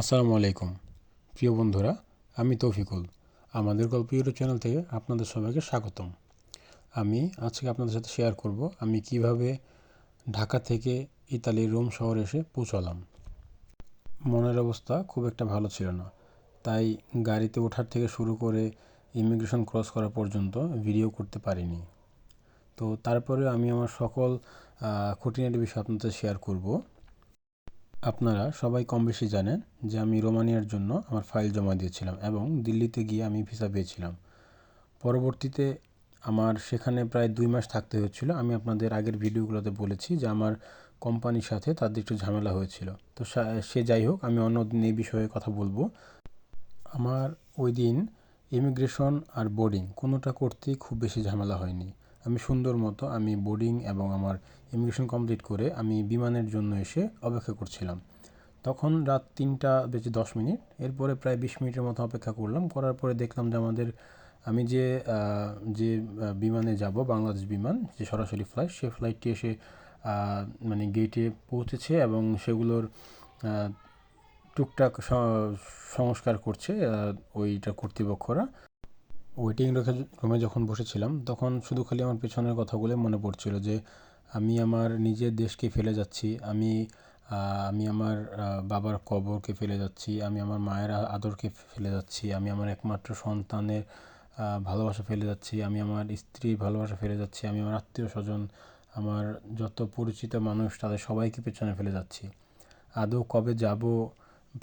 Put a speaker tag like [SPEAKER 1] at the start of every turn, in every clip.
[SPEAKER 1] আসসালামু আলাইকুম। প্রিয় বন্ধুরা, আমি তৌফিকুল। আমাদের গল্প ইউটিউব চ্যানেল থেকে আপনাদের সবাইকে স্বাগতম। আমি আজকে আপনাদের সাথে শেয়ার করব আমি কীভাবে ঢাকা থেকে ইতালির রোম শহরে এসে পৌঁছালাম। মনের অবস্থা খুব একটা ভালো ছিল না। তাই গাড়িতে ওঠার থেকে শুরু করে ইমিগ্রেশন ক্রস করা পর্যন্ত ভিডিও করতে পারিনি। তো তারপরে আমি আমার সকল খুঁটিনাটি বিষয় আপনাদের শেয়ার করব। আপনারা সবাই কম বেশি জানেন যে আমি রোমানিয়ার জন্য আমার ফাইল জমা দিয়েছিলাম এবং দিল্লিতে গিয়ে আমি ভিসা পেয়েছিলাম। পরবর্তীতে আমার সেখানে প্রায় দুই মাস থাকতে হচ্ছিল। আমি আপনাদের আগের ভিডিওগুলোতে বলেছি যে আমার কোম্পানির সাথে তাদের একটু ঝামেলা হয়েছিল। তো সে যাই হোক, আমি অন্য দিন এই বিষয়ে কথা বলব। আমার ওই দিন ইমিগ্রেশন আর বোর্ডিং কোনোটা করতেই খুব বেশি ঝামেলা হয়নি। আমি সুন্দর মতো আমি বোর্ডিং এবং আমার ইমিগ্রেশন কমপ্লিট করে আমি বিমানের জন্য এসে অপেক্ষা করছিলাম। তখন রাত তিনটা বেজে দশ মিনিট, এরপরে প্রায় বিশ মিনিটের মতো অপেক্ষা করলাম। করার পরে দেখলাম যে আমাদের, আমি যে যে বিমানে যাব, বাংলাদেশ বিমান, যে সরাসরি ফ্লাইট সে ফ্লাইটটি এসে মানে গেটে পৌঁছেছে এবং সেগুলোর টুকটাক সংস্কার করছে ওইটা কর্তৃপক্ষরা। ওয়েটিং রুমে যখন বসেছিলাম, তখন শুধু খালি আমার পেছনের কথাগুলো মনে পড়ছিল যে, আমি আমার নিজের দেশকে ফেলে যাচ্ছি, আমি আমি আমার বাবার কবরকে ফেলে যাচ্ছি, আমি আমার মায়ের আদরকে ফেলে যাচ্ছি, আমি আমার একমাত্র সন্তানের ভালোবাসা ফেলে যাচ্ছি, আমি আমার স্ত্রীর ভালোবাসা ফেলে যাচ্ছি, আমি আমার আত্মীয় স্বজন, আমার যত পরিচিত মানুষ, তাদের সবাইকে পেছনে ফেলে যাচ্ছি। আদৌ কবে যাব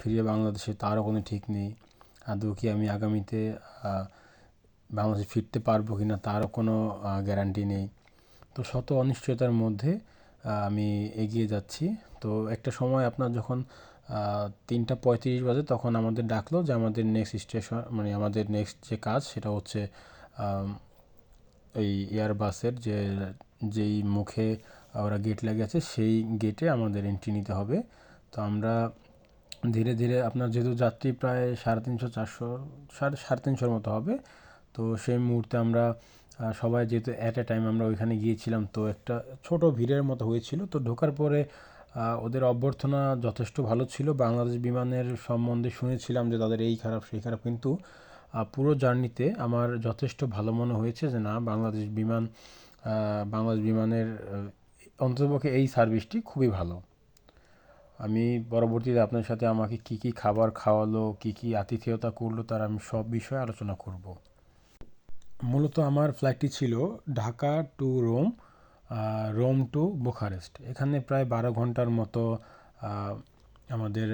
[SPEAKER 1] ফিরে বাংলাদেশে তারও কোনো ঠিক নেই। আদৌ কি আমি আগামীতে বাংলাদেশে ফিরতে পারব কি না তারও কোনো গ্যারান্টি নেই। তো শত অনিশ্চয়তার মধ্যে আমি এগিয়ে যাচ্ছি। তো একটা সময় আপনার যখন তিনটা পঁয়ত্রিশ বাজে তখন আমাদের ডাকলো যে আমাদের নেক্সট স্টেশন মানে আমাদের নেক্সট যে কাজ সেটা হচ্ছে এই এয়ারবাসের যে, যেই মুখে ওরা গেট লেগে আছে সেই গেটে আমাদের এন্ট্রি নিতে হবে। তো আমরা ধীরে ধীরে আপনার যেহেতু যাত্রী প্রায় সাড়ে তিনশো, চারশো, সাড়ে সাড়ে তিনশোর মতো হবে তো সেই মুহূর্তে আমরা সবাই যেহেতু অ্যাট এ টাইম আমরা ওইখানে গিয়েছিলাম, তো একটা ছোট ভিড়ের মতো হয়েছিল। তো ঢোকার পরে ওদের অভ্যর্থনা যথেষ্ট ভালো ছিল। বাংলাদেশ বিমানের সম্বন্ধে শুনেছিলাম যে তাদের এই খারাপ, সেই খারাপ। কিন্তু পুরো জার্নিতে আমার যথেষ্ট ভালো মনে হয়েছে যে না, বাংলাদেশ বিমান বাংলাদেশ বিমানের অন্ততপক্ষে এই সার্ভিসটি খুবই ভালো। আমি পরবর্তীতে আপনার সাথে আমাকে কি কি খাবার খাওয়ালো, কি কি আতিথেয়তা করল, তার আমি সব বিষয়ে আলোচনা করব। মূলত আমার ফ্লাইটটি ছিল Dhaka to Rome Rome to Bucharest এখানে প্রায় বারো ঘণ্টার মতো আমাদের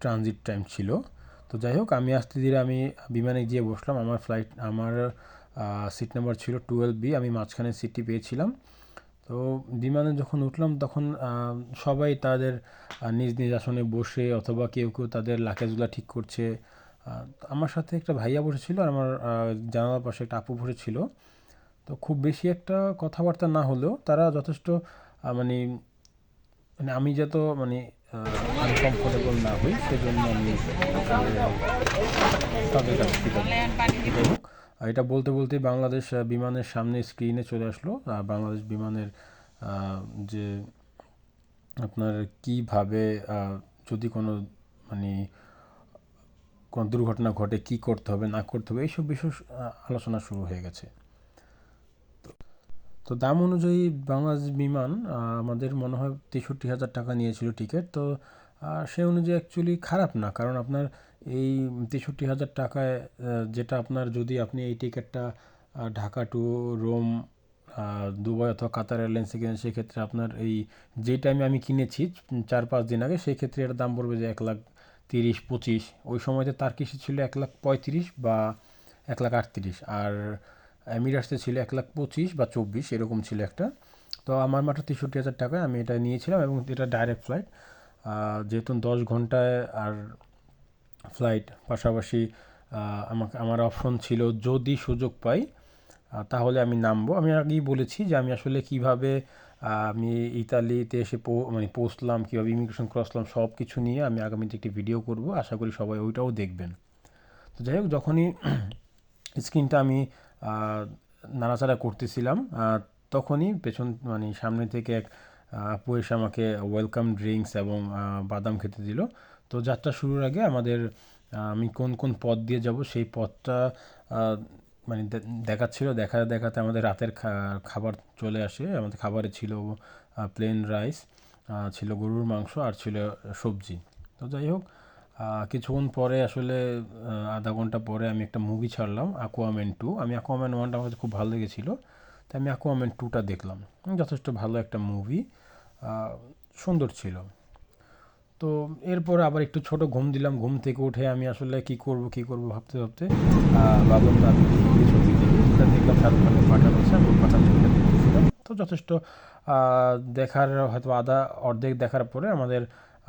[SPEAKER 1] ট্রানজিট টাইম ছিল। তো যাই হোক, আমি আসতে ধীরে আমি বিমানে গিয়ে বসলাম। আমার ফ্লাইট আমার সিট নাম্বার ছিল টুয়েলভ বি আমি মাঝখানে সিটটি পেয়েছিলাম। তো বিমানে যখন উঠলাম, তখন সবাই তাদের নিজ নিজ আসনে বসে অথবা কেউ কেউ তাদের লাকেজগুলো ঠিক করছে। আমার সাথে একটা ভাইয়া বসেছিল আর আমার জানালার পাশে একটা আপু বসেছিল। তো খুব বেশি একটা কথাবার্তা না হলেও তারা যথেষ্ট মানে মানে আমি যত মানে আনকমফোর্টেবল না হই, সেজন্য আমি তাদের কাছে এটা বলতে বলতে বাংলাদেশ বিমানের সামনে স্ক্রিনে চলে আসলো। বাংলাদেশ বিমানের যে আপনার কীভাবে যদি কোনো মানে কোনো দুর্ঘটনা ঘটে, কী করতে হবে, না করতে হবে, এইসব বিষয় আলোচনা শুরু হয়ে গেছে। তো দাম অনুযায়ী বাংলাদেশ বিমান আমাদের মনে হয় তেষট্টি হাজার টাকা নিয়েছিল টিকিট। তো সে অনুযায়ী অ্যাকচুয়ালি খারাপ না, কারণ আপনার এই তেষট্টি হাজার টাকায় যেটা আপনার যদি আপনি এই টিকিটটা ঢাকা টু রোম দুবাই অথবা কাতার এয়ারলাইন্সে কিনেন, সেক্ষেত্রে আপনার এই যে টাইমে আমি কিনেছি চার পাঁচ দিন আগে সেই ক্ষেত্রে দাম পড়বে যে এক লাখ তিরিশ, পঁচিশ। ওই সময়তে তার কিসে ছিল এক লাখ পঁয়ত্রিশ বা এক লাখ আটত্রিশ। আর এমিরাটসে ছিল এক লাখ পঁচিশ বা চব্বিশ, এরকম ছিল একটা। তো আমার মাত্র তেষট্টি হাজার টাকায় আমি এটা নিয়েছিলাম এবং এটা ডাইরেক্ট ফ্লাইট যেহেতু দশ ঘন্টায় আর ফ্লাইট পাশাপাশি আমাকে, আমার অপশন ছিল যদি সুযোগ পাই তাহলে আমি নামবো। আমি আগেই বলেছি যে আমি আসলে কীভাবে আমি ইতালিতে এসে মানে পৌঁছলাম কীভাবে ইমিগ্রেশন ক্রসলাম সব কিছু নিয়ে আমি আগামীতে একটি ভিডিও করব। আশা করি সবাই ওইটাও দেখবেন। তো যাই হোক, যখনই স্ক্রিনটা আমি নাড়াচাড়া করতেছিলাম তখনই পেছন মানে সামনে থেকে এক আপু এসে আমাকে ওয়েলকাম ড্রিঙ্কস এবং বাদাম খেতে দিল। তো যাত্রা শুরুর আগে আমাদের আমি কোন কোন পথ দিয়ে যাব, সেই পথটা মানে দেখাচ্ছিল, দেখা দেখাতে আমাদের রাতের খাবার চলে আসে। আমাদের খাবারে ছিল প্লেন রাইস ছিল গরুর মাংস আর ছিল সবজি। তো যাই হোক কিছুক্ষণ পরে আসলে আধা ঘণ্টা পরে আমি একটা মুভি ছাড়লাম অ্যাকোয়াম্যান টু আমি অ্যাকোয়াম্যান ওয়ানটা আমার খুব ভালো লেগেছিলো, তাই আমি অ্যাকোয়াম্যান টুটা দেখলাম। যথেষ্ট ভালো একটা মুভি সুন্দর ছিল। তো এরপর আবার একটু ছোট ঘুম দিলাম। ঘুম থেকে উঠে আমি আসলে কি করব কি করব ভাবতে ভাবতে না আমি হিন্দি ছবি দেখি। দেখলাম শাহরুখ খানের পাঠান আছে আমি পাঠান ছবিটা দেখতেছিলাম। তো যথেষ্ট দেখার হয়তো আধা অর্ধেক দেখার পরে আমাদের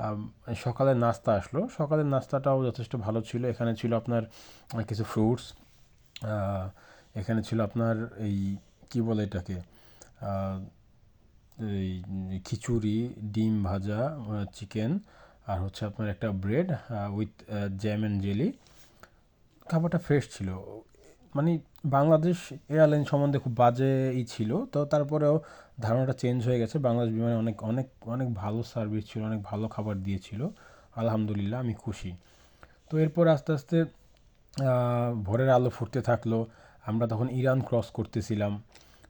[SPEAKER 1] আম, সকালের নাস্তা আসলো। সকালের নাস্তাটাও যথেষ্ট ভালো ছিল। এখানে ছিল আপনার কিছু ফ্রুটস এখানে ছিল আপনার এই কি বলে এটাকে খিচুড়ি, ডিম ভাজা চিকেন আর হচ্ছে আপনার একটা bread with jam and jelly খাবারটা ফ্রেশ ছিল। মানে বাংলাদেশ এয়ারলাইন সম্বন্ধে খুব বাজেই ছিল, তো তারপরেও ধারণাটা চেঞ্জ হয়ে গেছে। বাংলাদেশ বিমানে অনেক অনেক অনেক ভালো সার্ভিস ছিল, অনেক ভালো খাবার দিয়েছিল। আলহামদুলিল্লাহ, আমি খুশি। তো এরপর আস্তে আস্তে ভোরের আলো ফুটতে থাকল। আমরা তখন ইরান ক্রস করতেছিলাম।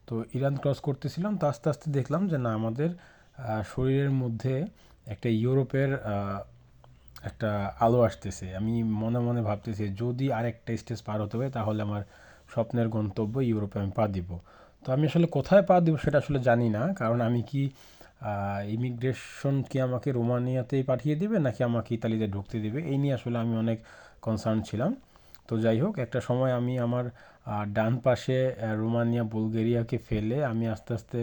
[SPEAKER 1] তো ইরান ক্রস করতেছিলাম তো আস্তে আস্তে দেখলাম যে না, আমাদের শরীরের মধ্যে একটা ইউরোপের একটা আলো আসতেছে। আমি মনে মনে ভাবতেছি যদি আরেকটা স্টেজ পার হতে হবে তাহলে আমার স্বপ্নের গন্তব্য ইউরোপে আমি পা দিব। তো আমি আসলে কোথায় পা দিব সেটা আসলে জানি না, কারণ আমি কি ইমিগ্রেশন কি আমাকে রোমানিয়াতেই পাঠিয়ে দিবে নাকি আমাকে ইতালিতে ঢুকতে দিবে? এই নিয়ে আসলে আমি অনেক কনসার্ন ছিলাম। তো যাই হোক, একটা সময় আমি আমার ডান পাশে রোমানিয়া, বুলগেরিয়াকে ফেলে আমি আস্তে আস্তে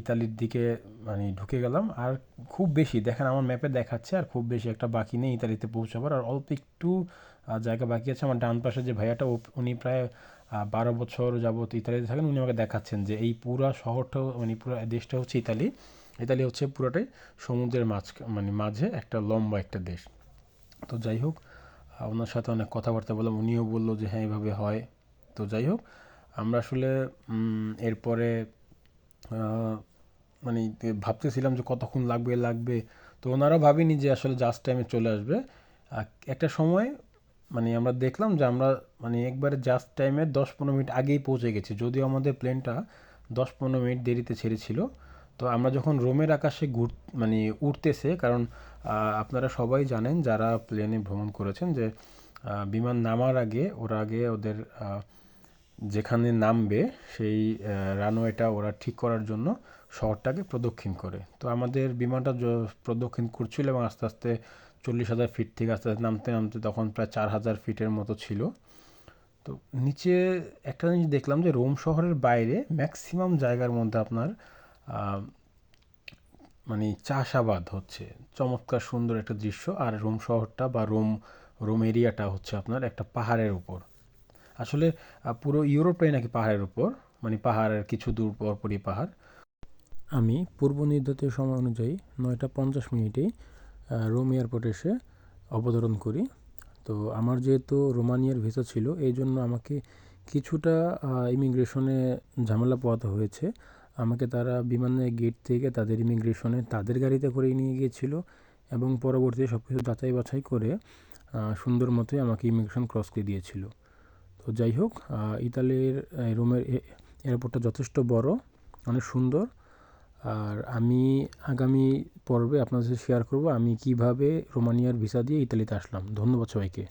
[SPEAKER 1] ইতালির দিকে মানে ঢুকে গেলাম। আর খুব বেশি, দেখেন আমার ম্যাপে দেখাচ্ছে আর খুব বেশি একটা বাকি নেই ইতালিতে পৌঁছাবার। আর অল্প একটু জায়গা বাকি আছে। আমার ডান পাশে যে ভাইয়াটা উনি প্রায় বারো বছর যাবত ইতালিতে থাকেন। উনি আমাকে দেখাচ্ছেন যে এই পুরা শহরটা মানে পুরো দেশটা হচ্ছে ইতালি। ইতালি হচ্ছে পুরোটাই সমুদ্রের মাঝ মানে মাঝে একটা লম্বা একটা দেশ। তো যাই হোক ওনার সাথে অনেক কথাবার্তা বললাম, উনিও বলল যে হ্যাঁ এইভাবে হয়। তো যাই হোক, আমরা আসলে এরপরে মানে ভাবতেছিলাম যে কতক্ষণ লাগবে লাগবে। তো ওনারা ভাবিনি যে আসলে জাস্ট টাইমে চলে আসবে। একটা সময় মানে আমরা দেখলাম যে আমরা মানে একবারে জাস্ট টাইমে দশ পনেরো মিনিট আগেই পৌঁছে গেছি। যদিও আমাদের প্লেনটা দশ পনেরো মিনিট দেরিতে ছেড়েছিল। তো আমরা যখন রোমের আকাশে ঘুর মানে উঠতেছে কারণ আপনারা সবাই জানেন যারা প্লেনে ভ্রমণ করেছেন যে বিমান নামার আগে, ওরা আগে ওদের যেখানে নামবে, সেই রানওয়েটা ওরা ঠিক করার জন্য শহরটাকে প্রদক্ষিণ করে। তো আমাদের বিমানটা প্রদক্ষিণ করছিল এবং আস্তে আস্তে চল্লিশ হাজার ফিট থেকে আস্তে আস্তে নামতে নামতে তখন প্রায় চার হাজার ফিটের মতো ছিল। তো নিচে একটা জিনিস দেখলাম যে, রোম শহরের বাইরে ম্যাক্সিমাম জায়গার মধ্যে আপনার মানে চাষাবাদ হচ্ছে। চমৎকার, সুন্দর একটা দৃশ্য। আর রোম শহরটা বা রোম রোম এরিয়াটা হচ্ছে আপনার একটা পাহাড়ের উপর। আসলে পুরো ইউরোপটাই নাকি পাহাড়ের উপর মানে পাহাড়ের কিছু দূর পরপরই পাহাড়। আমি পূর্ব নির্ধারিত সময় অনুযায়ী নয়টা পঞ্চাশ মিনিটেই রোম এয়ারপোর্টে এসে অবতরণ করি। তো আমার যেহেতু রোমানিয়ার ভিসা ছিল, এই জন্য আমাকে কিছুটা ইমিগ্রেশনে ঝামেলা পোহাতে হয়েছে। আমাকে তারা বিমানের গেট থেকে তাদের ইমিগ্রেশনে তাদের গাড়িতে করে নিয়ে গিয়েছিল এবং পরবর্তীতে সব কিছু যাচাই বাছাই করে সুন্দর মতোই আমাকে ইমিগ্রেশন ক্রস করে দিয়েছিল। তো যাই হোক ইতালির রোমের এয়ারপোর্টটা যথেষ্ট বড়, অনেক সুন্দর। আর আমি আগামী পর্বে আপনাদের শেয়ার করব আমি কীভাবে রোমানিয়ার ভিসা দিয়ে ইতালিতে আসলাম। ধন্যবাদ সবাইকে।